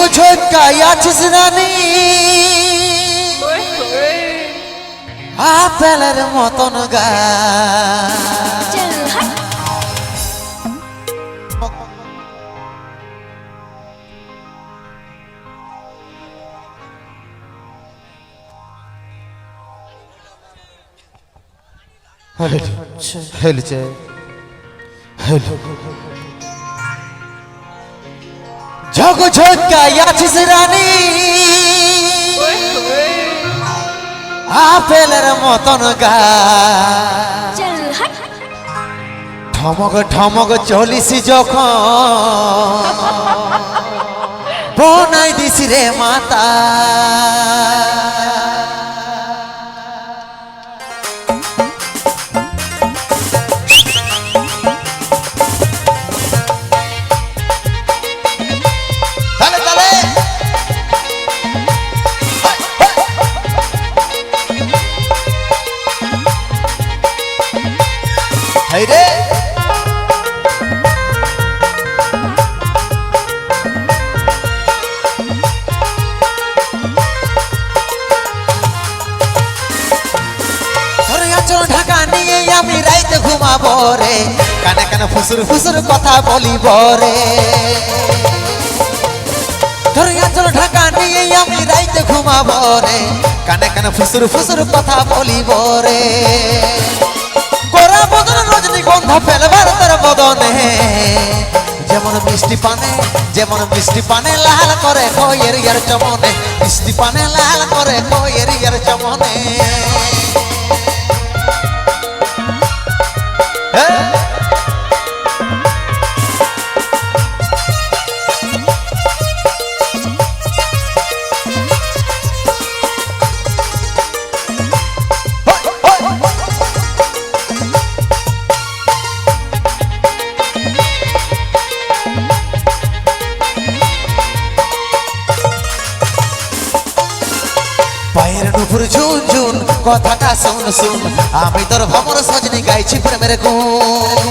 ওগো ঝটকাই আছিস রানি আপেলের মতন গা Hello. Hello. Hello. ঝক ঝটকাই আছিস রানী। আপেলের মতন গা। ঠমক ঠমক চলিস যখন। বনাই দিস রে মাতা। রে ঢাকা নিয়ে আমি রাইতে ঘুমাবো রে। কানে কানে ফুসুর ফুসুর কথা বলিব রে। তোর আঁচল ঢাকা নিয়ে আমি রাইতে ঘুমাবো রে। কানে কানে ফুসুর ফুসুর কথা বলিব রে। গোরা বদন রজনী গন্ধ ফেলবার তার বদনে। যেমন মিষ্টি পানে, যেমন মিষ্টি পানে লাল করে কয়ের ইয়ার চমনে। মিষ্টি পানে লাল করে কয়ের ইয়ার চমনে। হ্যাঁ পায়ের নুপুর ঝুন ঝুন, কথাটা শুন শুন, আমি তোর ভ্রমর সজনি গাইছি প্রেমের গুণ।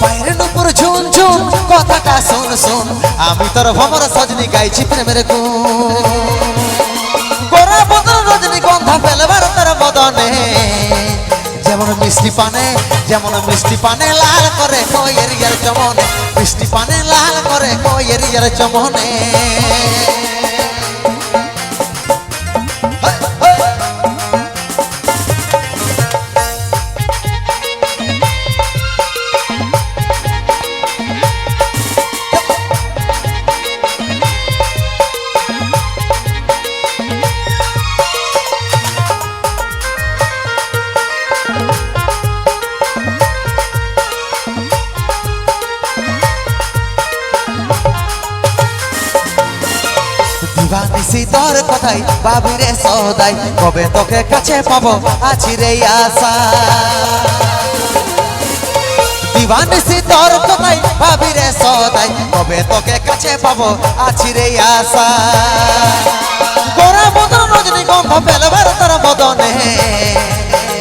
পায়ের নুপুর ঝুন ঝুন, কথাটা শুন শুন, আমি তোর ভ্রমর সজনি গাইছি প্রেমের গুণ। গোরা বদন রজনী গন্ধা ফেলবার তোর বদনে, যেমন মিষ্টি পানে, যেমন মিষ্টি পানে লাল করে কইয়ের ইয়ার চমনে, মিষ্টি পানে লাল করে কইয়ের ইয়ার চমনে। দিবানিসি তোর কথাই বাবিরে সদাই, কবে তোকে কাছে পাবো আছি রে আশা। দিবানিসি তোর কথাই বাবিরে সদাই, কবে তোকে কাছে পাবো আছি রে আশা। গোরা বদন রজনী গন্ধ ফেলবার তোর বদনে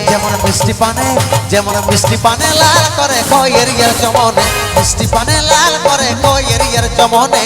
যেমন মিষ্টি পানে, যেমন মিষ্টি পানে লাল করে কইয়ের ইয়ার চমনে। মিষ্টি পানে লাল করে কইয়ের ইয়ার চমনে।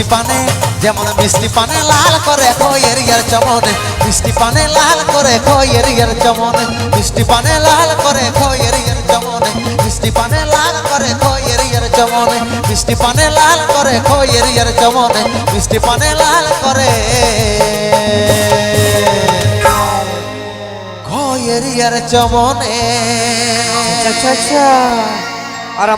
মিষ্টি পানে, যেমন মিষ্টি পানে লাল করে কইয়ের ইয়ার চমনে। মিষ্টি পানে লাল করে কইয়ের ইয়ার চমনে। মিষ্টি পানে লাল করে কইয়ের ইয়ার চমনে। মিষ্টি পানে লাল করে কইয়ের ইয়ার চমনে। মিষ্টি পানে লাল করে কইয়ের ইয়ার চমনে। মিষ্টি পানে লাল করে কইয়ের ইয়ার চমনে। আচ্ছা আচ্ছা।